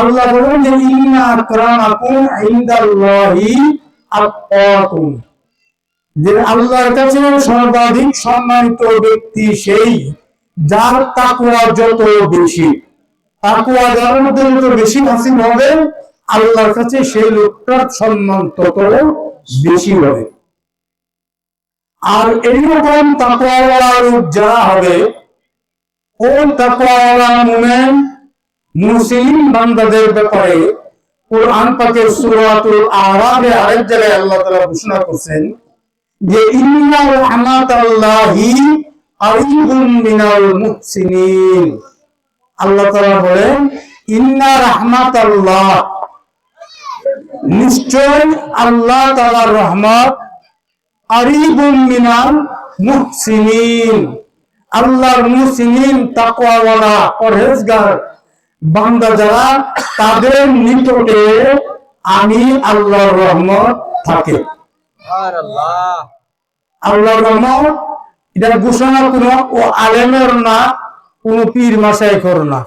আল্লাহ বলেন যে, ইন্না আকরামাকুম ইনদাল্লাহি যে আল্লাহর কাছে সর্বাধিক সম্মানিত ব্যক্তি সেই, যার তাকওয়া যত বেশি, তাকওয়া যার মধ্যে যত বেশি হাসিল হবে, আল্লাহর কাছে সেই লোকটার সম্মান তত বেশি হবে। আর এইরকম তাকওয়াওয়ালা লোক হবে, কোন তাকওয়াওয়ালা মুসলিম বান্দাদের ব্যাপারে কোরআন পাকের সূরাতুল আরাফে আরেক জায়গায় আল্লাহ তাআলা ঘোষণা করছেন যে, ইন্না রাহমাতাল্লাহি কারীবুম মিনাল মুহসিনিন। আল্লাহ তাআলা বলেন, ইন্না রাহমাতাল্লাহ। নিশ্চয় আল্লাহ তাআলার রহমত কারীবুম মিনাল মুহসিনিন। আল্লাহর মুহসিনিন তাকওয়াওয়ালা পরহেজগার বান্দা যারা তাদের নিকটে আমি আল্লাহর রহমত থাকে। আল্লাহর রহমত এটা ঘোষণা কোনো ও আলেমের না কোন পীর মাসাই করো না।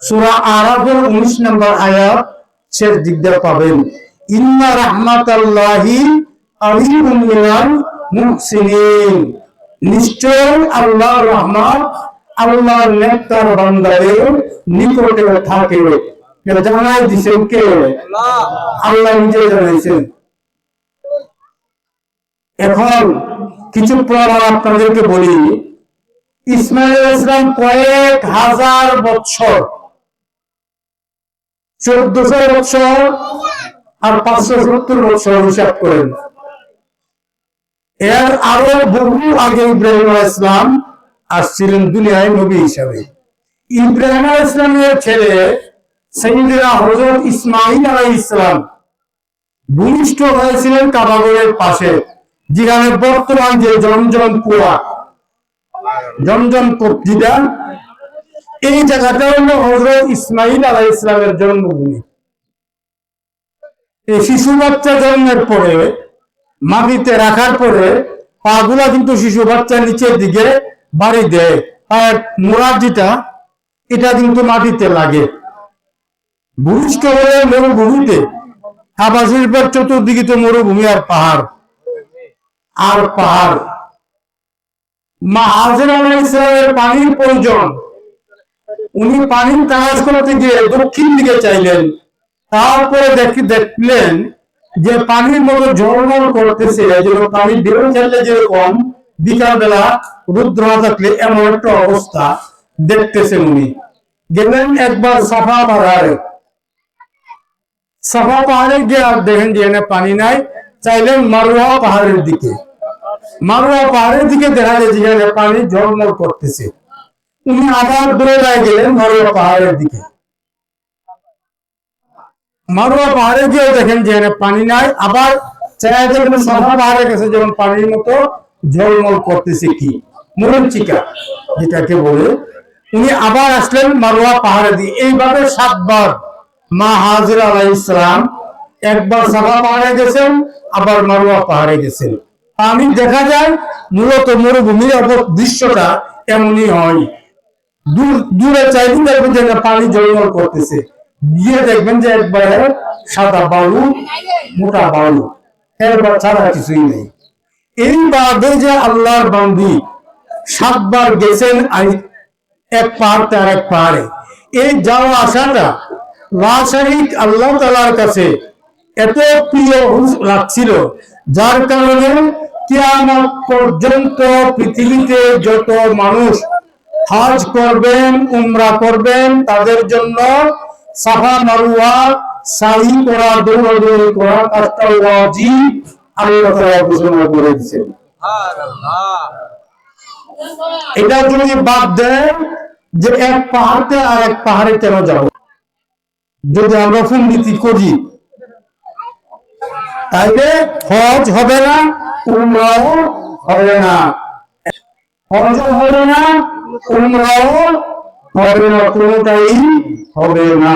সুরা আরাফের উনিশ নম্বর আয়াত শেষ দিক দিয়ে পাবেন। ইন্না রাহমাতাল্লাহি কারীবুম মিনাল মুহসিনিন। নিশ্চয় আল্লাহর রহমত আল্লাহর নেককার বান্দাদের নিকটে থাকে এটা জানাই দিছেন কে? আল্লাহ। নিজে জানাইছেন। এখন কিছু প্রমাণ আপনাদেরকে বলি। ইসমাইল ইসলাম কয়েক হাজার বছর চোদ্দশো বছর আর পাঁচশো সত্তর বছর হিসাব করেন। এর আরও বহু আগে ইব্রাহিম ইসলাম আসছিলেন দুনিয়ায় নবী হিসাবে। ইব্রাহিম আলাইহিস ইসলামের ছেলে সৈয়দনা হযরত ইসমাইল আলাইহিস ইসলাম ভূমিষ্ঠ হয়েছিলেন কাবাগরের পাশে, যেখানে বর্তমান যে জমজম কুয়া, জমজম কবজিটা, এই জায়গাটা হলো হজরত ইসমাইল আলাহ ইসলামের জন্মভূমি। এই শিশু বাচ্চা জন্মের পরে, মাটিতে রাখার পরে পাগুলা কিন্তু শিশু বাচ্চা নিচের দিকে বাড়ি দেয়। পায়ের মোড়ার যেটা এটা কিন্তু মাটিতে লাগে। ভূমিষ্ঠ হয়ে মরুভূমিতে কাবা শরীফের চতুর্দিকে তো মরুভূমি আর পাহাড়। আর পাহাড়। মা ইসলামের পানির প্রয়োজন। উনি পানির কাজ করতে গিয়ে দক্ষিণ দিকে চাইলেন। তারপরে দেখি, দেখলেন যে পানির মতো ঝলমল করতেছে যেরকম পানি বেরো চাইলে যেরকম বিকাল বেলা রুদ্র থাকলে এমন একটা অবস্থা দেখতেছেন উনি। গেলেন একবার সাফা পাহাড়ে। সাফা পাহাড়ে গিয়ে আর দেখেন যে এখানে পানি নাই, চাইলেন মারুয়া পাহাড়ের দিকে। মারুয়া পাহাড়ের দিকে দেখা যায় যেখানে পানি ঝলমল করতেছে। উনি আবার দূরে গেলেন মারুয়া পাহাড়ের দিকে। মারুয়া পাহাড়ে গিয়ে দেখেন যে পানি নাই, আবার চাই দেখবেন সাফা পাহাড়ের কাছে যেমন পানির মতো ঝলমল করতেছে কি? মরঞ্চিকা যেটাকে বলে। উনি আবার আসলেন মারুয়া পাহাড়ে দিয়ে। এইভাবে সাতবার মা হাজির আলাহ ইসলাম একবার সাফা পাহাড়ে গেছেন, আবার মারুয়া পাহাড়ে গেছেন। আমি দেখা যায় মূলত মরুভূমির দৃশ্যটা এমনই হয়। দূর, দূরে চাইলে দেখবেন যে পানি জলমল করতেছে। গিয়ে দেখবেন যে একবারে সাদা বালু, মোটা বালু। এরপর ছাড়া কিছুই নেই। এই বাদে যে আল্লাহর বান্দি, সাতবার গেছেন এক পাহাড় আর এক পাহাড়ে এই যাওয়া আসাটা রাসায়নিক আল্লাহ তালার কাছে এত প্রিয় লাগছিল যার কারণে কিয়ামত পর্যন্ত পৃথিবীতে যত মানুষ হজ করবেন, উমরা করবেন, তাদের জন্য সাফা মারুয়া সাহি করা, দৌড়াদৌড়ি করা কাজটা ওয়াজিব। আল্লাহ তাআলা ঘোষণা করে দিয়েছেন এটা যদি বাদ দেন যে এক পাহাড়তে আর এক পাহাড়ে কেন যাব? যদি আমরা ফুন্ডিতি করি, তাইলে হজ হবে না, উমরাও হবে না। হজ হবে না, উমরাও হবে না, কোনটাই হবে না।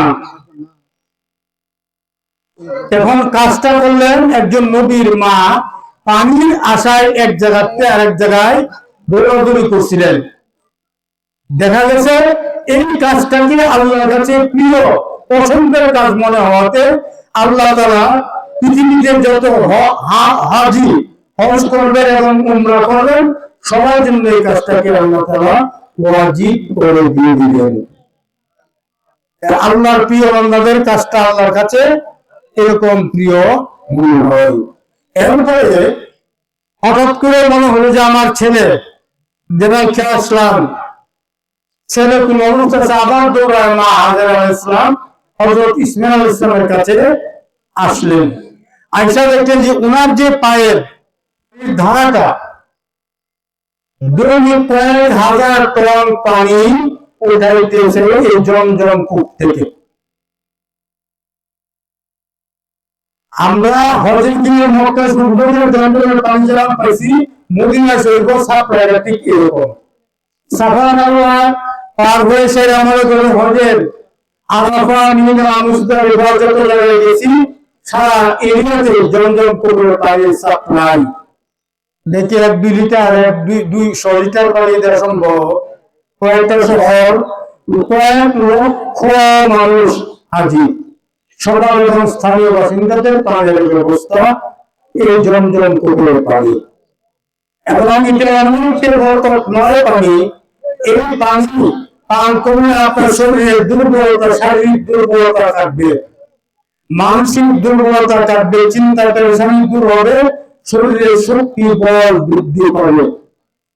এখন কাজটা করলেন একজন নবীর মা। পানির আশায় এক জায়গাতে আরেক জায়গায় দৌড়াদৌড়ি করছিলেন। দেখা গেছে, এই কাজটাকে আল্লাহর কাছে প্রিয়, পছন্দের কাজ মনে হওয়াতে আল্লাহ তারা পৃথিবীতে যত হাজি, হজ করবেন এবং উমরা করবেন, সবার জন্য এই কাজটাকে আল্লাহ তারা ওয়াজিব করে দিয়ে দিলেন। আল্লাহর প্রিয় বান্দাদের কাজটা আল্লাহর কাছে এরকম প্রিয় হঠাৎ করে মনে হলো যে আমার ছেলে ছেলে আবার দৌড়ায় মা হাজার ইসলাম হজরত ইসমাইল ইসলামের কাছে আসলেন। আইসা দেখলেন যে ওনার যে পায়ের ধারাটা প্রায় হাজার টন পানি উঠাইতেছে এই জমজম কূপ থেকে। আমরা হজের দিনে মক্কা সুন্দরের পাইছি, মদিনা শরীফ সাপ্লাইটা ঠিক এরকম। সাফার আল্লাহ পার করে হজের আরাফা জায়গায় গেছি সারা এরিয়াতে সাপ্লাই দেখি এক দুই লিটার, এক দুই, দুইশো লিটার পানি দেওয়া সম্ভব। কয়েকটা শহর, কয়েক লক্ষ মানুষ হাজির। সকাল স্থানীয় বাসিন্দাদের ব্যবস্থা এই জমজম কূপের পানি। এবং এমন নয় পানি, এই পানি পান করলে আপনার দুর্বলতা, শারীরিক দুর্বলতা মানসিক দুর্বলতা কাটবে চিন্তা পেরেশানি দূর হবে, শরীরের শক্তি বল বৃদ্ধি পাবে।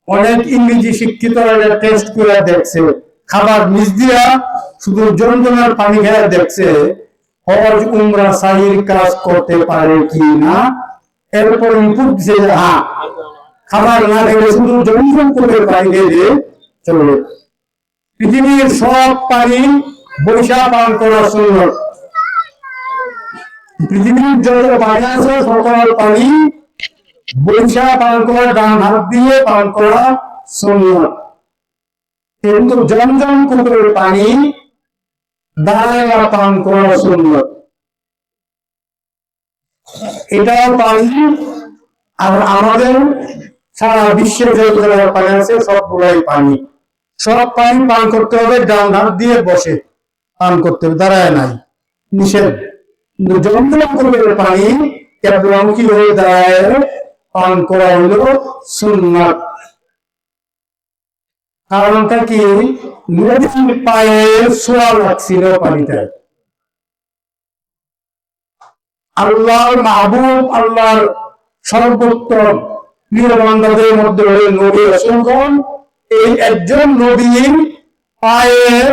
অনেক ইংরেজি শিক্ষিতরা এটা টেস্ট করে দেখছে। খাবার মিস দিয়া শুধু জমজমের পানি খেয়ে দেখছে হজ উমরা সাহির কাজ করতে পারে কি না এরপর ইনপুট যে হ্যাঁ খাবার না খেলে শুধু করে পানি খেয়ে চলবে পৃথিবীর সব পানি বৈশা পান করা সুন্দর পৃথিবীর যত পানি আছে, সকল পানি বৈশা পান করা, ডান হাত দিয়ে পান করা সুন্দর কিন্তু জমজম কুকুরের পানি দাঁড়ায় পান করা সুন্দর এটাও পানি আর আমাদের সারা বিশ্বের যত পানি আছে, সবগুলাই পানি। সব পানি পান করতে হবে, ডান হাত দিয়ে বসে পান করতে হবে, দাঁড়ায় নাই। নিষেধ। জমজম কুকুরের পানি কি হয়ে দাঁড়ায়, পান করা হলো সুন্নাত। কারণটা কি? নদীর পায়ে সোয়া লাগছিল পানিটায় আল্লাহর মাহবুব, আল্লাহর সর্বোত্তম মধ্যে নবী রসুলগণ এই একজন নবীর পায়ের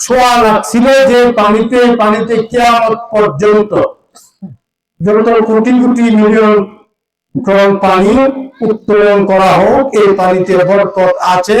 ছোঁয়া লাগছিল যে পানিতে পানিতে কেয়ামত পর্যন্ত যত কোটি কোটি মিলিয়ন পানি উত্তোলন করা হোক, এই পানিতে বরকত আছে।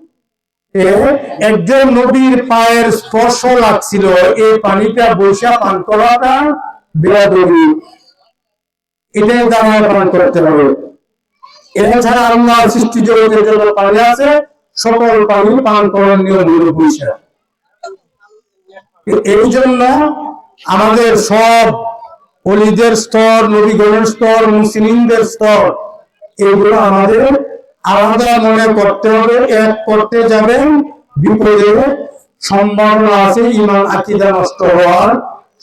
একজন নবীর পায়ের স্পর্শ লাগছিল, এই পানিটা বৈশা পান করাটা বেয়াদবি এটাই পান করতে হবে এছাড়া আল্লাহ সৃষ্টি জগতে যত পানি আছে, সকল পানি পান করার নিয়ম এই জন্য আমাদের সব অলিদের স্তর, নবীগণের স্তর, মুসলিমদের স্তর, এগুলো আমাদের আলাদা মনে করতে হবে, এক করতে যাবেন বিপদে সম্ভাবনা আছে, ইমান, আকিদা নষ্ট হওয়ার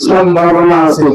সম্ভাবনা আছে।